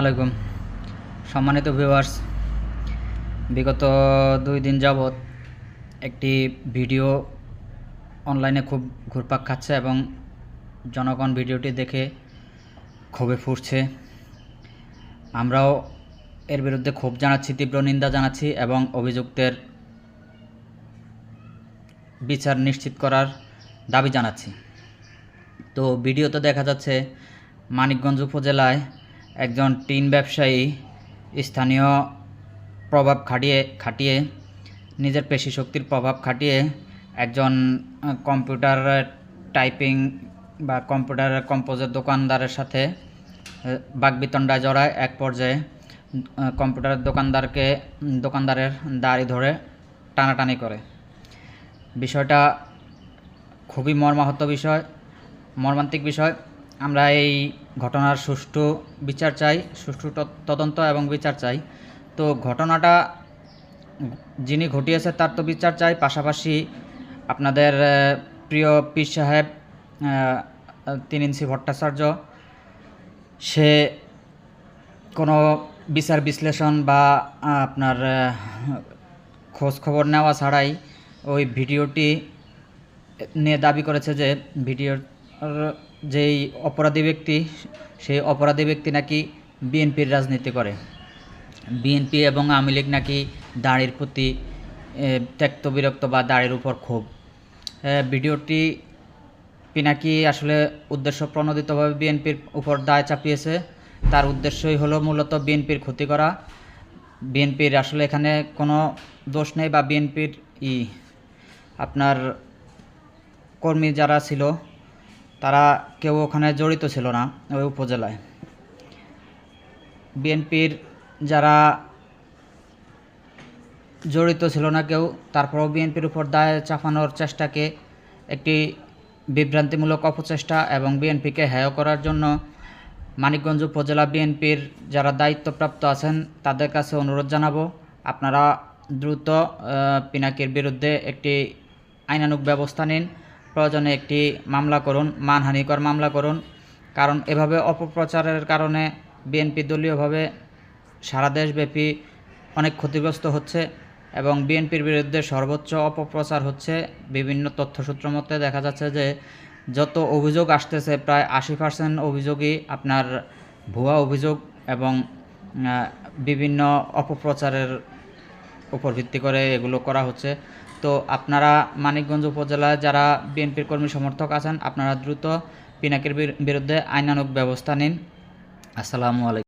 আলাইকুম। সম্মানিত ভিউয়ার্স বিগত দুই দিন যাবৎ একটি ভিডিও অনলাইনে খুব ঘুরপাক খাচ্ছে এবং জনগণ ভিডিওটি দেখে ক্ষোভে ফুটছে আমরাও এর বিরুদ্ধে ক্ষোভ জানাচ্ছি, তীব্র নিন্দা জানাচ্ছি এবং অভিযুক্তের বিচার নিশ্চিত করার দাবি জানাচ্ছি। তো ভিডিওতে দেখা যাচ্ছে, মানিকগঞ্জ উপজেলায় একজন টিন ব্যবসায়ী স্থানীয় প্রভাব খাটিয়ে খাটিয়ে, নিজের পেশি শক্তির প্রভাব খাটিয়ে একজন কম্পিউটার টাইপিং বা কম্পিউটার কম্পোজের দোকানদারের সাথে বাগবিতণ্ডায় জড়ায় এক পর্যায়ে কম্পিউটারের দোকানদারকে, দোকানদারের দাড়ি ধরে টানাটানি করে। বিষয়টা খুবই মর্মাহত বিষয়, মর্মান্তিক বিষয়। আমরা এই ঘটনার সুষ্ঠু বিচার চাই, সুষ্ঠু তদন্ত এবং বিচার চাই। তো ঘটনাটা যিনি ঘটিয়েছে তার তো বিচার চাই, পাশাপাশি আপনাদের প্রিয় পীর সাহেব তিন ইঞ্চি ভট্টাচার্য, সে কোনো বিচার বিশ্লেষণ বা আপনার খবর নেওয়া ছাড়াই ওই ভিডিওটি নিয়ে দাবি করেছে যে ভিডিওর যেই অপরাধী ব্যক্তি, সেই অপরাধী ব্যক্তি নাকি বিএনপির রাজনীতি করে। বিএনপি এবং আওয়ামী লীগ নাকি দাড়ির প্রতি ত্যক্ত বিরক্ত বা দাড়ির উপর ক্ষোভ। ভিডিওটি পিনাকি আসলে উদ্দেশ্য প্রণোদিতভাবে বিএনপির উপর দায় চাপিয়েছে। তার উদ্দেশ্যই হলো মূলত বিএনপির ক্ষতি করা। বিএনপির আসলে এখানে কোনো দোষ নেই বা বিএনপির ই, আপনার কর্মী যারা ছিল তারা কেউ ওখানে জড়িত ছিল না ওই উপজেলায়। বিএনপির যারা জড়িত ছিল না কেউ, তারপরেও বিএনপির উপর দায় চাপানোর চেষ্টাকে একটি বিভ্রান্তিমূলক অপচেষ্টা এবং বিএনপিকে হেয় করার জন্য মানিকগঞ্জ উপজেলা বিএনপির যারা দায়িত্বপ্রাপ্ত আছেন, তাদের কাছে অনুরোধ জানাব, আপনারা দ্রুত পিনাকির বিরুদ্ধে একটি আইনানুগ ব্যবস্থা নিন। প্রয়োজনে একটি মামলা করুন, মানহানিকর মামলা করুন। কারণ এভাবে অপপ্রচারের কারণে বিএনপি দলীয়ভাবে সারা দেশব্যাপী অনেক ক্ষতিগ্রস্ত হচ্ছে এবং বিএনপির বিরুদ্ধে সর্বোচ্চ অপপ্রচার হচ্ছে। বিভিন্ন তথ্যসূত্র মতে দেখা যাচ্ছে যে, যত অভিযোগ আসতেছে, প্রায় আশি পার্সেন্ট অভিযোগই আপনার ভুয়া অভিযোগ এবং বিভিন্ন অপপ্রচারের উপর ভিত্তি করে এগুলো করা হচ্ছে। তো আপনারা মানিকগঞ্জ উপজেলায় যারা বিএনপির কর্মী সমর্থক আছেন, আপনারা দ্রুত পিনাকের বিরুদ্ধে আইনানুক ব্যবস্থা নিন। আসসালামু আলাইকুম।